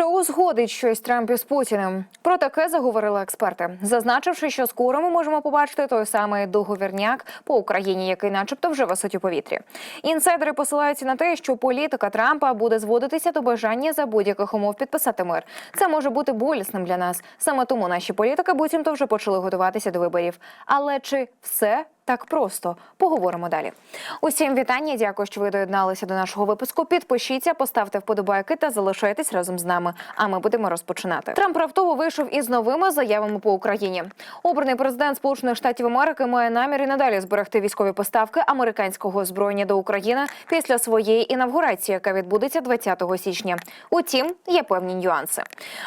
Що узгодить щось Трамп із Путіним? Про таке заговорили експерти, зазначивши, що скоро ми можемо побачити той самий договірняк по Україні, який, начебто, вже висить у повітрі. Інсайдери посилаються на те, що політика Трампа буде зводитися до бажання за будь-яких умов підписати мир. Це може бути болісним для нас. Саме тому наші політики буцімто вже почали готуватися до виборів. Але чи все так просто? Поговоримо далі. Усім вітання. Дякую, що ви доєдналися до нашого випуску. Підпишіться, поставте вподобайки та залишайтесь разом з нами. А ми будемо розпочинати. Трамп раптово вийшов із новими заявами по Україні. Обраний президент Сполучених Штатів Америки має намір і надалі зберегти військові поставки американського озброєння до України після своєї інавгурації, яка відбудеться 20 січня. Утім, є певні нюанси.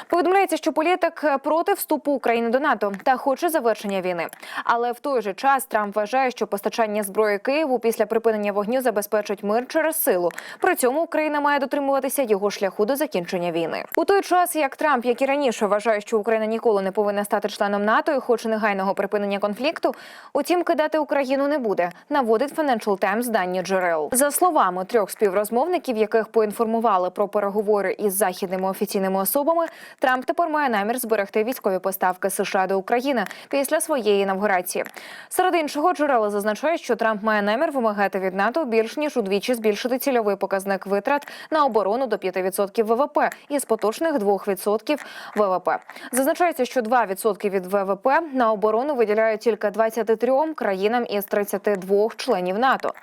Повідомляється, що політик проти вступу України до НАТО та хоче завершення війни. Але в той же час Трамп вважає, що постачання зброї Києву після припинення вогню забезпечить мир через силу. При цьому Україна має дотримуватися його шляху до закінчення війни. У той час, як Трамп, як і раніше, вважає, що Україна ніколи не повинна стати членом НАТО і хоче негайного припинення конфлікту. Утім, кидати Україну не буде. Наводить Financial Times дані джерел. За словами трьох співрозмовників, яких поінформували про переговори із західними офіційними особами, Трамп тепер має намір зберегти військові поставки США до України після своєї інавгурації. Серед іншого джерела зазначають, що Трамп має намір вимагати від НАТО більш ніж удвічі збільшити цільовий показник витрат на оборону до 5% ВВП із поточних 2% ВВП. Зазначається, що 2% від ВВП на оборону виділяють тільки 23 країнам із 32 членів НАТО.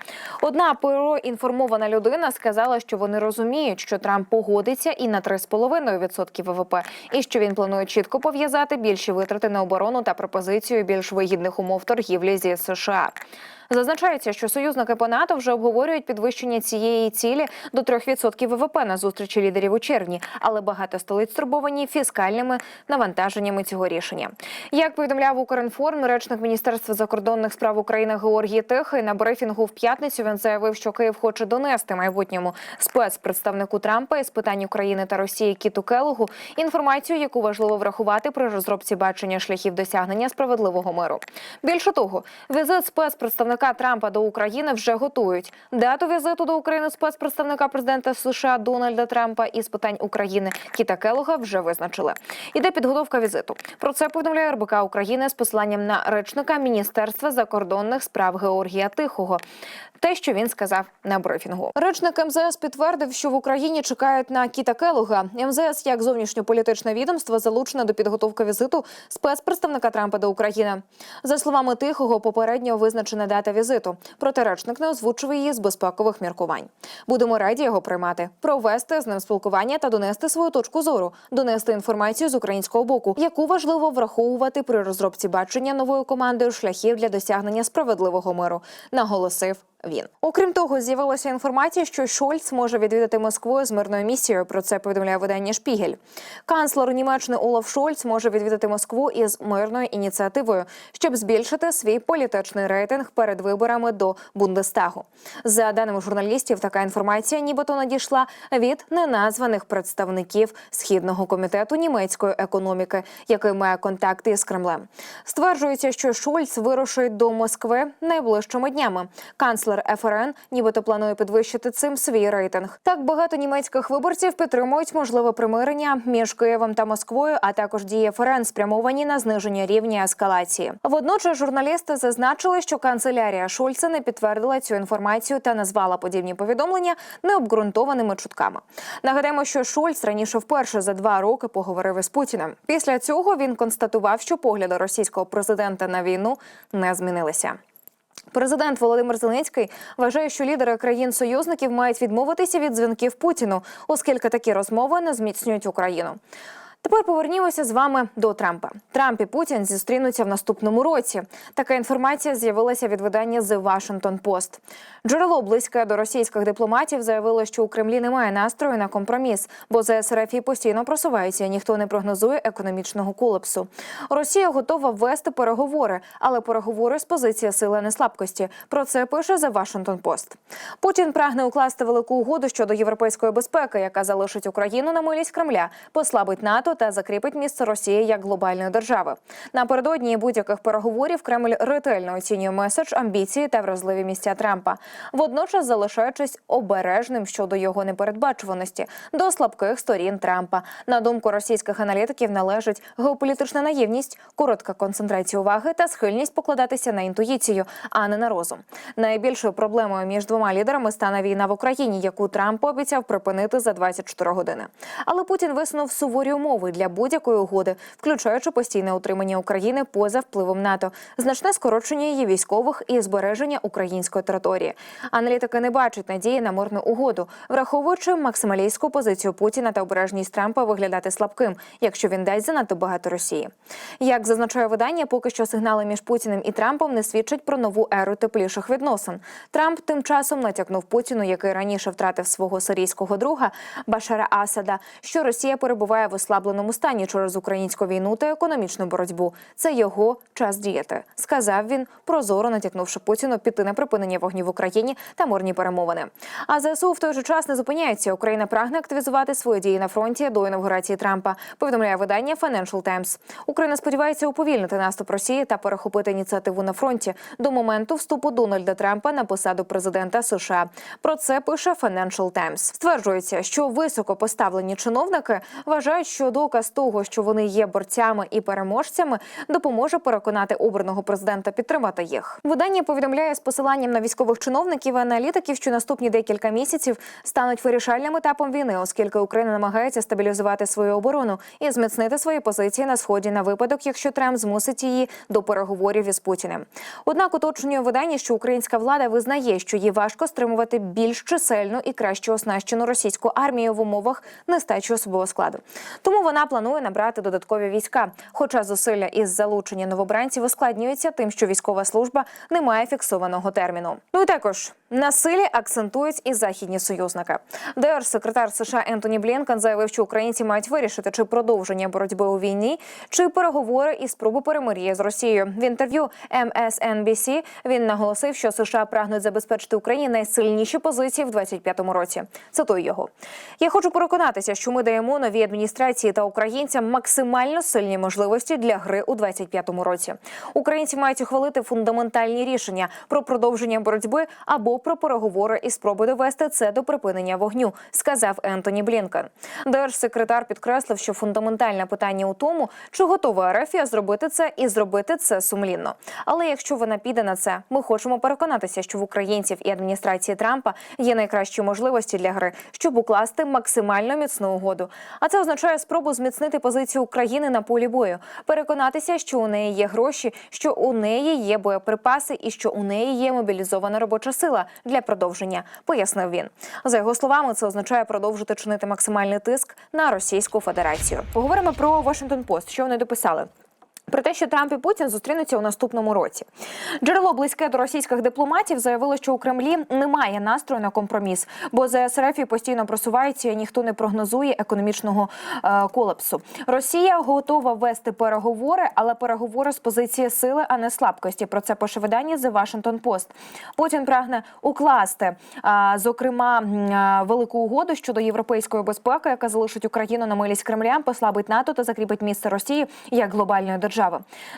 Одна проінформована людина сказала, що вони розуміють, що Трамп погодиться і на 3,5% ВВП, і що він планує чітко пов'язати більші витрати на оборону та пропозицію більш вигідних умов торгівлі зі США. США. Зазначається, що союзники по НАТО вже обговорюють підвищення цієї цілі до 3% ВВП на зустрічі лідерів у червні, але багато столиць стурбовані фіскальними навантаженнями цього рішення. Як повідомляв Укрінформ, речник Міністерства закордонних справ України Георгій Тихий на брифінгу в п'ятницю він заявив, що Київ хоче донести майбутньому спецпредставнику Трампа із питань України та Росії Кіту Келогу інформацію, яку важливо врахувати при розробці бачення шляхів досягнення справедливого миру. Більше того, візит спецпредставника Трампа до України вже готують. Дату візиту до України спецпредставника президента США Дональда Трампа із питань України Кіта Келога вже визначили. Іде підготовка візиту. Про це повідомляє РБК України з посиланням на речника Міністерства закордонних справ Георгія Тихого. Те, що він сказав на брифінгу, речник МЗС підтвердив, що в Україні чекають на Кіта Келога. МЗС як зовнішньополітичне відомство залучено до підготовки візиту спецпредставника Трампа до України. За словами тихого, попередньо визначена дата візиту. Проте речник не озвучив її з безпекових міркувань. Будемо раді його приймати, провести з ним спілкування та донести свою точку зору, донести інформацію з українського боку, яку важливо враховувати при розробці бачення новою командою шляхів для досягнення справедливого миру, наголосив. Він окрім того, з'явилася інформація, що Шольц може відвідати Москву з мирною місією. Про це повідомляє видання Шпігель. Канцлер Німеччини Олаф Шольц може відвідати Москву із мирною ініціативою, щоб збільшити свій політичний рейтинг перед виборами до Бундестагу. За даними журналістів, така інформація, нібито надійшла від неназваних представників східного комітету німецької економіки, який має контакти з Кремлем. Стверджується, що Шольц вирушить до Москви найближчими днями. Канцлер канцлер ФРН нібито планує підвищити цим свій рейтинг. Так багато німецьких виборців підтримують можливе примирення між Києвом та Москвою, а також дії ФРН спрямовані на зниження рівня ескалації. Водночас журналісти зазначили, що канцелярія Шульца не підтвердила цю інформацію та назвала подібні повідомлення необґрунтованими чутками. Нагадаємо, що Шульц раніше вперше за два роки поговорив із Путіним. Після цього він констатував, що погляди російського президента на війну не змінилися. Президент Володимир Зеленський вважає, що лідери країн-союзників мають відмовитися від дзвінків Путіну, оскільки такі розмови не зміцнюють Україну. Тепер повернімося з вами до Трампа. Трамп і Путін зустрінуться в наступному році. Така інформація з'явилася від видання The Washington Post. Джерело близьке до російських дипломатів заявило, що у Кремлі немає настрою на компроміс, бо ЗС РФ постійно просувається. і Ніхто не прогнозує економічного колапсу. Росія готова ввести переговори, але переговори з позиції сили а не слабкості. Про це пише The Washington Post. Путін прагне укласти велику угоду щодо європейської безпеки, яка залишить Україну на милість Кремля, послабить НАТО НАТО та закріпить місце Росії як глобальної держави. Напередодні будь-яких переговорів Кремль ретельно оцінює меседж, амбіції та вразливі місця Трампа, водночас залишаючись обережним щодо його непередбачуваності до слабких сторін Трампа. На думку російських аналітиків, належить геополітична наївність, коротка концентрація уваги та схильність покладатися на інтуїцію, а не на розум. Найбільшою проблемою між двома лідерами стане війна в Україні, яку Трамп пообіцяв припинити за 24 години. Але Путін висунув суворі умови для будь-якої угоди, включаючи постійне утримання України поза впливом НАТО, значне скорочення її військових і збереження української території. Аналітики не бачать надії на мирну угоду, враховуючи максималістську позицію Путіна та обережність Трампа виглядати слабким, якщо він дасть занадто багато Росії. Як зазначає видання, поки що сигнали між Путіним і Трампом не свідчать про нову еру тепліших відносин. Трамп тим часом натякнув Путіну, який раніше втратив свого сирійського друга Башара Асада, що Росія перебуває в ослабленому стані через українську війну та економічну боротьбу. Це його час діяти, сказав він, прозоро натякнувши Путіну піти на припинення вогню в Україні та мирні перемовини. А ЗСУ в той же час не зупиняється. Україна прагне активізувати свої дії на фронті до інавгурації Трампа. Повідомляє видання Financial Times. Україна сподівається уповільнити наступ Росії та перехопити ініціативу на фронті до моменту вступу Дональда Трампа на посаду президента США. Про це пише Financial Times. Стверджується, що високо поставлені чиновники вважають, що доказ того, що вони є борцями і переможцями, допоможе переконати обраного президента підтримати їх. Видання повідомляє з посиланням на військових чиновників і аналітиків, що наступні декілька місяців стануть вирішальним етапом війни, оскільки Україна намагається стабілізувати свою оборону і зміцнити свої позиції на сході на випадок, якщо Трамп змусить її до переговорів із Путіним. Однак уточнює видання, що українська влада визнає, що їй важко стримувати більш чисельну і краще оснащену російську армію в умовах нестачі особового складу. Тому вона планує набрати додаткові війська. Хоча зусилля із залучення новобранців ускладнюються тим, що військова служба не має фіксованого терміну. Ну і також на силі акцентують і західні союзники. Держсекретар США Ентоні Блінкен заявив, що українці мають вирішити, чи продовження боротьби у війні, чи переговори і спроби перемир'я з Росією. В інтерв'ю MSNBC він наголосив, що США прагнуть забезпечити Україні найсильніші позиції в 25-му році. Цитую його. Я хочу переконатися, що ми даємо новій адміністрації та українцям максимально сильні можливості для гри у 25-му році. Українці мають ухвалити фундаментальні рішення про продовження боротьби або про переговори і спроби довести це до припинення вогню, сказав Ентоні Блінкен. Держсекретар підкреслив, що фундаментальне питання у тому, чи готова Ерефія зробити це і зробити це сумлінно. Але якщо вона піде на це, ми хочемо переконатися, що в українців і адміністрації Трампа є найкращі можливості для гри, щоб укласти максимально міцну угоду. А це означає спробу зміцнити позицію України на полі бою, переконатися, що у неї є гроші, що у неї є боєприпаси і що у неї є мобілізована робоча сила для продовження, пояснив він. За його словами, це означає продовжити чинити максимальний тиск на Російську Федерацію. Поговоримо про Washington Post, що вони дописали. Про те, що Трамп і Путін зустрінуться у наступному році, джерело близьке до російських дипломатів заявило, що у Кремлі немає настрою на компроміс, бо ЗС РФ постійно просувається, і ніхто не прогнозує економічного е, колапсу. Росія готова вести переговори, але переговори з позиції сили, а не слабкості. Про це пише видання The Washington Post. Путін прагне укласти, е, зокрема, е, велику угоду щодо європейської безпеки, яка залишить Україну на милість Кремля, послабить НАТО та закріпить місце Росії як глобальної держави.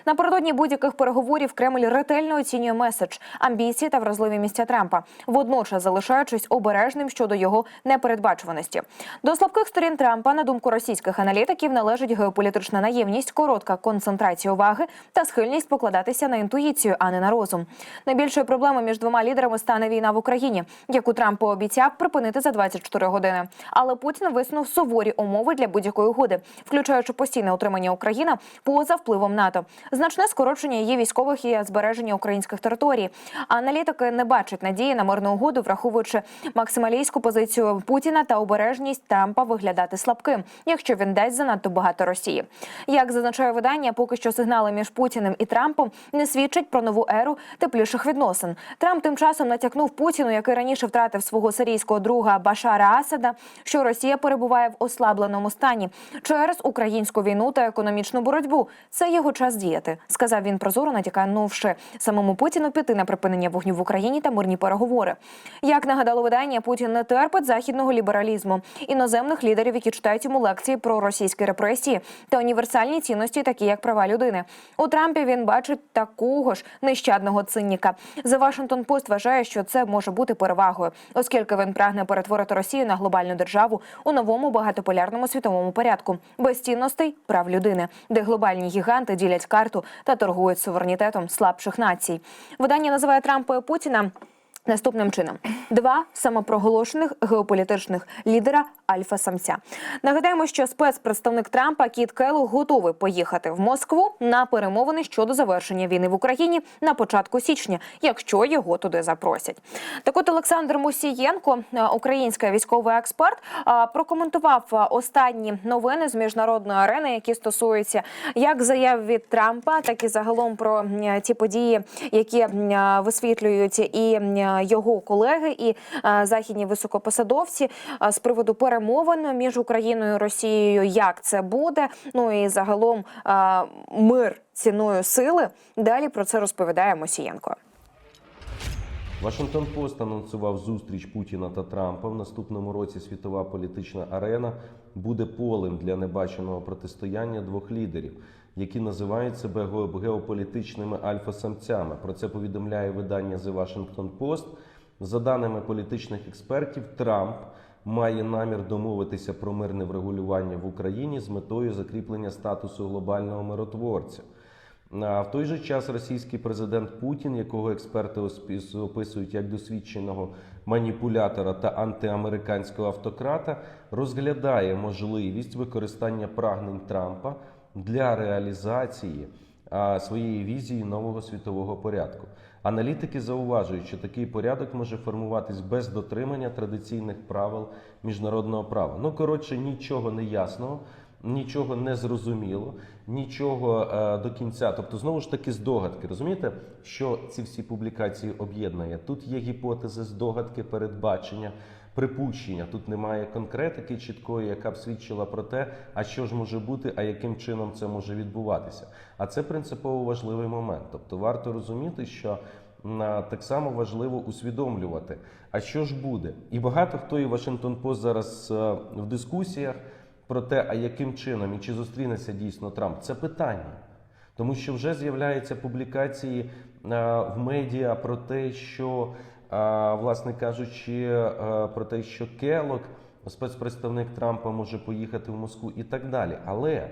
Напередодні будь-яких переговорів Кремль ретельно оцінює меседж, амбіції та вразливі місця Трампа, водночас залишаючись обережним щодо його непередбачуваності. До слабких сторін Трампа, на думку російських аналітиків, належить геополітична наївність, коротка концентрація уваги та схильність покладатися на інтуїцію, а не на розум. Найбільшою проблемою між двома лідерами стане війна в Україні, яку Трамп пообіцяв припинити за 24 години. Але Путін висунув суворі умови для будь-якої угоди, включаючи постійне утримання України поза впливом НАТО, значне скорочення її військових і збереження українських територій. Аналітики не бачать надії на мирну угоду, враховуючи максималістську позицію Путіна та обережність Трампа виглядати слабким, якщо він дасть занадто багато Росії. Як зазначає видання, поки що сигнали між Путіним і Трампом не свідчать про нову еру тепліших відносин. Трамп тим часом натякнув Путіну, який раніше втратив свого сирійського друга Башара Асада, що Росія перебуває в ослабленому стані через українську війну та економічну боротьбу. Це його його час діяти, сказав він прозоро, натякнувши самому Путіну піти на припинення вогню в Україні та мирні переговори. Як нагадало видання, Путін не терпить західного лібералізму, іноземних лідерів, які читають йому лекції про російські репресії та універсальні цінності, такі як права людини. У Трампі він бачить такого ж нещадного цинніка. The Washington Post вважає, що це може бути перевагою, оскільки він прагне перетворити Росію на глобальну державу у новому багатополярному світовому порядку без цінностей прав людини, де глобальні гіганти ділять карту та торгують суверенітетом слабших націй. Видання називає Трампа і Путіна. Наступним чином два самопроголошених геополітичних лідера альфа-самця. Нагадаємо, що спецпредставник Трампа Кіт Келлог готовий поїхати в Москву на перемовини щодо завершення війни в Україні на початку січня, якщо його туди запросять. Так от Олександр Мусієнко, е, український військовий експерт, е, прокоментував е, останні новини з міжнародної арени, які стосуються як заяв від Трампа, так і загалом про ті події, які м, висвітлюють і його колеги, і е, західні високопосадовці е, з приводу перемовин між Україною і Росією. Як це буде? Ну і загалом е, мир ціною сили. Далі про це розповідає Мосієнко. Вашингтон Пост анонсував зустріч Путіна та Трампа. В наступному році світова політична арена буде полем для небаченого протистояння двох лідерів, які називають себе ге- геополітичними альфа-самцями. Про це повідомляє видання The Washington Post. За даними політичних експертів, Трамп має намір домовитися про мирне врегулювання в Україні з метою закріплення статусу глобального миротворця. А в той же час російський президент Путін, якого експерти описують як досвідченого маніпулятора та антиамериканського автократа, розглядає можливість використання прагнень Трампа для реалізації своєї візії нового світового порядку. Аналітики зауважують, що такий порядок може формуватись без дотримання традиційних правил міжнародного права. Ну коротше, нічого не ясного. Нічого не зрозуміло, нічого е, до кінця. Тобто, знову ж таки, здогадки. Розумієте, що ці всі публікації об'єднує? Тут є гіпотези, здогадки, передбачення, припущення. Тут немає конкретики чіткої, яка б свідчила про те, а що ж може бути, а яким чином це може відбуватися. А це принципово важливий момент. Тобто, варто розуміти, що так само важливо усвідомлювати, а що ж буде. І багато хто і Вашингтон Пост зараз е, в дискусіях про те, а яким чином і чи зустрінеться дійсно Трамп, це питання. Тому що вже з'являються публікації е, в медіа про те, що, власне кажучи, е, про те, що Келок, спецпредставник Трампа, може поїхати в Москву і так далі. Але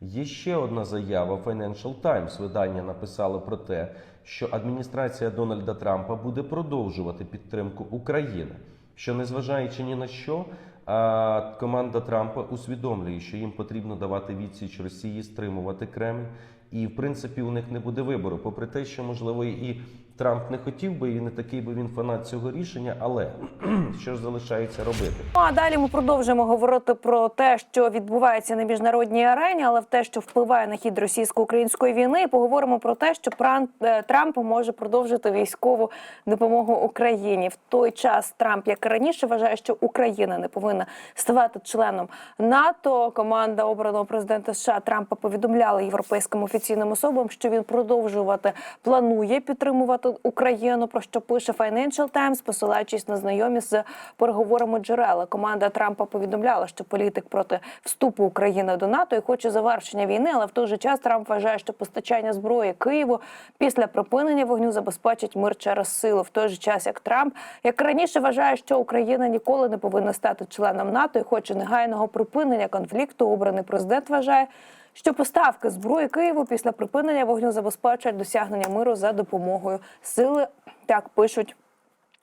є ще одна заява Financial Times. Видання написало про те, що адміністрація Дональда Трампа буде продовжувати підтримку України, що незважаючи ні на що. А команда Трампа усвідомлює, що їм потрібно давати відсіч Росії, стримувати Кремль, і в принципі у них не буде вибору. Попри те, що можливо і Трамп не хотів би, і не такий би він фанат цього рішення, але що ж залишається робити? Ну а далі ми продовжимо говорити про те, що відбувається на міжнародній арені, але в те, що впливає на хід російсько-української війни, і поговоримо про те, що Пран- е, Трамп може продовжити військову допомогу Україні. В той час Трамп, як і раніше, вважає, що Україна не повинна ставати членом НАТО. Команда обраного президента США Трампа повідомляла європейським офіційним особам, що він продовжувати планує підтримувати Україну. Про що пише Financial Times, посилаючись на знайомі з переговорами джерела. Команда Трампа повідомляла, що політик проти вступу України до НАТО і хоче завершення війни, але в той же час Трамп вважає, що постачання зброї Києву після припинення вогню забезпечить мир через силу. В той же час, як Трамп, як раніше вважає, що Україна ніколи не повинна стати членом НАТО і хоче негайного припинення конфлікту. Обраний президент вважає. Що поставки зброї Києву після припинення вогню забезпечать досягнення миру за допомогою сили, так пишуть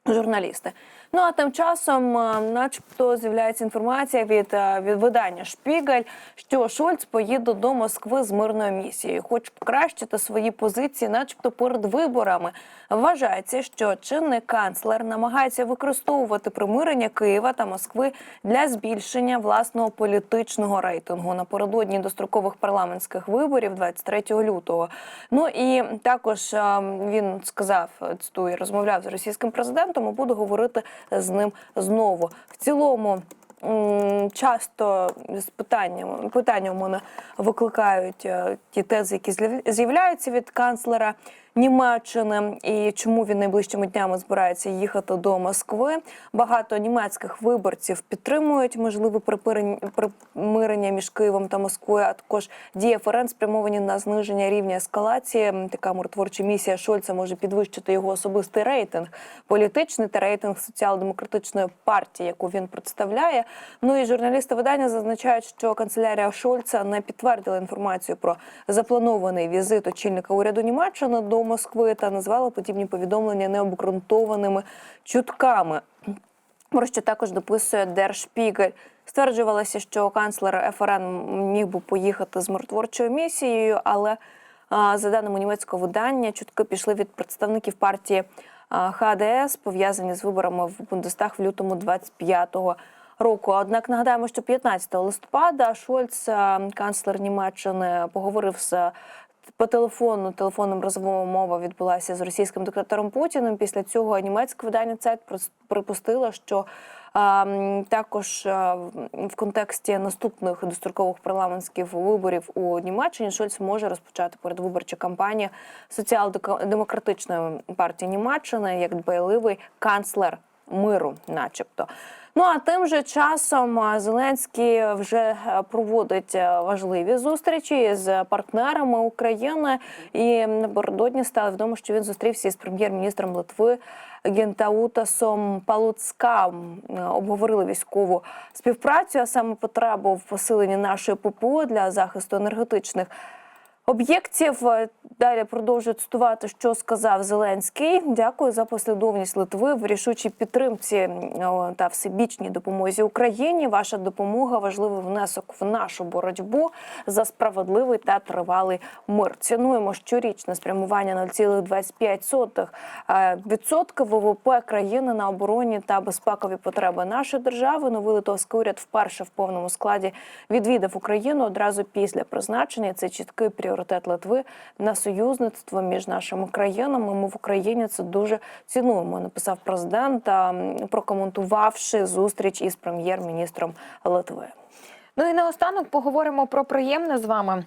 журналісти. Ну а тим часом, е, начебто, з'являється інформація від, е, від видання Шпігель, що Шольц поїде до Москви з мирною місією, хоче покращити свої позиції, начебто перед виборами. Вважається, що чинний канцлер намагається використовувати примирення Києва та Москви для збільшення власного політичного рейтингу напередодні дострокових парламентських виборів 23 лютого. Ну і також е, він сказав, цитую, розмовляв з російським президентом. і Буду говорити з ним знову. В цілому. часто з питанням питання у мене викликають е, ті тези, які з'яв- з'являються від канцлера Німеччини, і чому він найближчими днями збирається їхати до Москви. Багато німецьких виборців підтримують можливе примирення між Києвом та Москвою. А також дії ФРН спрямовані на зниження рівня ескалації. Така миротворча місія Шольца може підвищити його особистий рейтинг, політичний та рейтинг соціал-демократичної партії, яку він представляє. Ну і журналісти видання зазначають, що канцелярія Шольца не підтвердила інформацію про запланований візит очільника уряду Німеччини до Москви та назвала подібні повідомлення необґрунтованими чутками. Про що також дописує Spiegel. Стверджувалося, що канцлер ФРН міг би поїхати з миротворчою місією, але за даними німецького видання, чутки пішли від представників партії ХДС, пов'язані з виборами в Бундестаг в лютому 25-го року. Однак нагадаємо, що 15 листопада Шольц, канцлер Німеччини, поговорив з по телефону, телефонним розмова відбулася з російським диктатором Путіним. Після цього німецьке видання Цайт припустило, що також в контексті наступних дострокових парламентських виборів у Німеччині Шольц може розпочати передвиборчу кампанію соціал-демократичної партії Німеччини як дбайливий канцлер миру, начебто. Ну а тим же часом Зеленський вже е, проводить е, важливі зустрічі з партнерами України. І напередодні стало відомо, що він зустрівся із прем'єр-міністром Литви Гентаутасом Палуцкам. Е, Обговорили військову співпрацю, а саме потребу в посиленні нашої ППО для захисту енергетичних об'єктів. Е, Далі продовжує цитувати, що сказав Зеленський. Дякую за послідовність Литви в рішучій підтримці та всебічній допомозі Україні. Ваша допомога важливий внесок в нашу боротьбу за справедливий та тривалий мир. Цінуємо щорічне спрямування 0,25 е, відсотка ВВП країни на обороні та безпекові потреби нашої держави. Новий литовський уряд вперше в повному складі відвідав Україну одразу після призначення. Це чіткий пріоритет Литви на союзництво між нашими країнами. Ми в Україні це дуже цінуємо. Написав президент, прокоментувавши зустріч із прем'єр-міністром Литви. Ну і наостанок поговоримо про приємне з вами.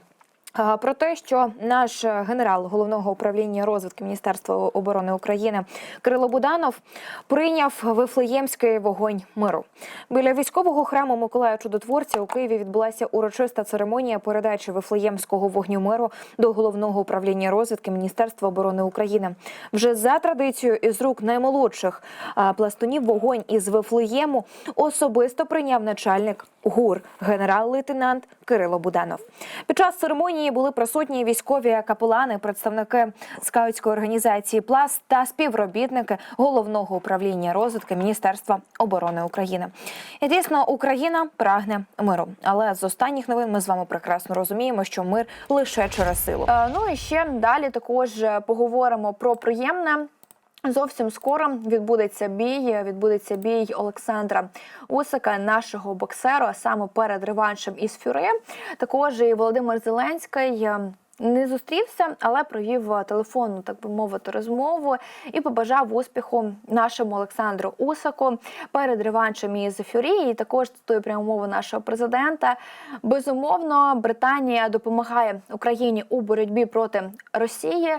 Про те, що наш генерал головного управління розвитку Міністерства оборони України Кирило Буданов прийняв Вифлеємський вогонь миру. Біля військового храму Миколая Чудотворця у Києві відбулася урочиста церемонія передачі Вифлеємського вогню миру до головного управління розвідки Міністерства оборони України. Вже за традицією із рук наймолодших пластунів вогонь із Вифлеєму особисто прийняв начальник ГУР генерал-лейтенант Кирило Буданов. Під час церемонії були присутні військові капелани, представники скаутської організації Пласт та співробітники головного управління розвитку Міністерства оборони України. І дійсно Україна прагне миру, але з останніх новин ми з вами прекрасно розуміємо, що мир лише через силу. Е, ну і ще далі також е, поговоримо про приємне. Зовсім скоро відбудеться бій. Відбудеться бій Олександра Усика, нашого боксера, саме перед реваншем із Фюре. Також і Володимир Зеленський. е, Не зустрівся, але провів е, телефонну, так би мовити, розмову і побажав успіху нашому Олександру Усаку перед реваншем із Фюрі. І також цитую пряму мову нашого президента. Безумовно, Британія допомагає Україні у боротьбі проти Росії.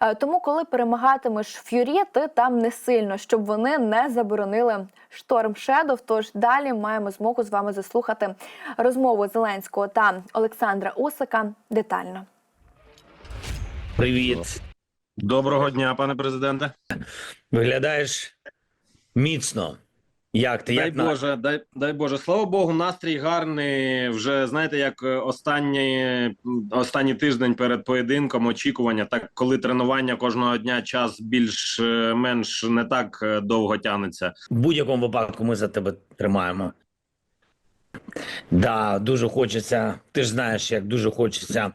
Е, Тому, коли перемагатимеш Ф'юрі, ти там не сильно, щоб вони не заборонили шторм Шедов. Тож далі маємо змогу з вами заслухати розмову Зеленського та Олександра Усика детально. Привіт. Доброго дня, пане президенте. Виглядаєш міцно. Як ти? Дай Як на... Боже, дай, дай Боже, слава Богу, настрій гарний. Вже знаєте, як е, останній, останній тиждень перед поєдинком, очікування, так коли тренування кожного дня час більш-менш не так е, довго тягнеться. В будь-якому випадку ми за тебе тримаємо. Да, дуже хочеться. Ти ж знаєш, як дуже хочеться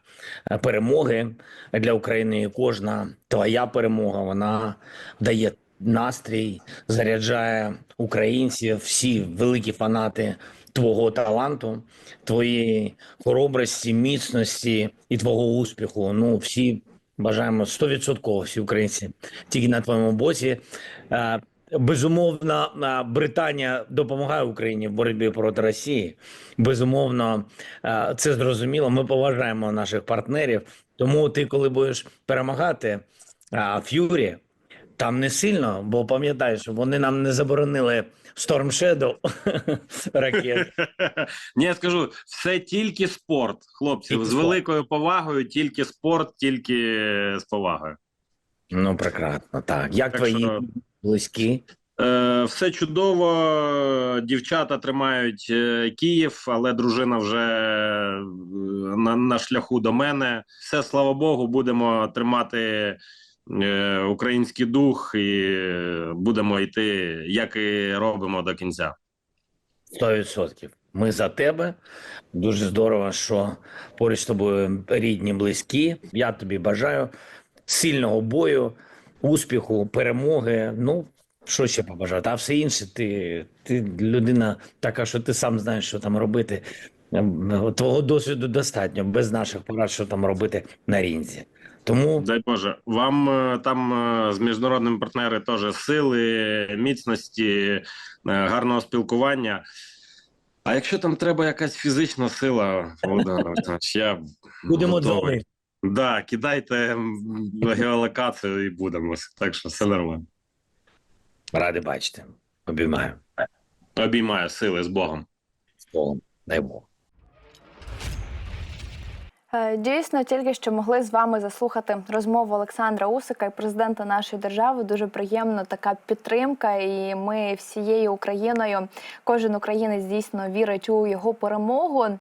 е, перемоги для України. І кожна твоя перемога вона дає настрій, заряджає українців, всі великі фанати твого таланту, твоєї хоробрості, міцності і твого успіху. Ну, всі бажаємо 100% всі українці тільки на твоєму боці. Е, Безумовно, Британія допомагає Україні в боротьбі проти Росії. Безумовно, це зрозуміло. Ми поважаємо наших партнерів. Тому ти, коли будеш перемагати Ф'юрі, там не сильно, бо пам'ятаєш, вони нам не заборонили Storm Shadow ракет. Ні, я скажу, все тільки спорт, хлопці. З великою повагою, тільки спорт, тільки з повагою. Ну, прекрасно. Так. Як Так твої що- близькі? Е, все чудово. Дівчата тримають е, Київ, але дружина вже е, на, на шляху до мене. Все, слава Богу, будемо тримати український дух і е, будемо йти, як і робимо до кінця. Сто відсотків. Ми за тебе. Дуже здорово, що поруч з тобою рідні, близькі. Я тобі бажаю сильного бою, успіху, перемоги. Ну, що ще побажати? А все інше, ти, ти людина така, що ти сам знаєш, що там робити. Ем, Твого досвіду достатньо, без наших порад, що там робити на рінзі. Тому Дай Боже, вам е, там е, з міжнародними партнерами теж сили, міцності, е, гарного спілкування. А якщо там треба якась фізична сила, Володимир Олександрович, я будемо готовий. Да, кидайте геолокацію і будемо. Так що все нормально. Ради бачити. Обіймаю. Обіймаю сили з Богом. З Богом. Дай Бог. Е, Дійсно, тільки що могли з вами заслухати розмову Олександра Усика і президента нашої держави. Дуже приємно така підтримка. І ми всією Україною, кожен українець дійсно вірить у його перемогу.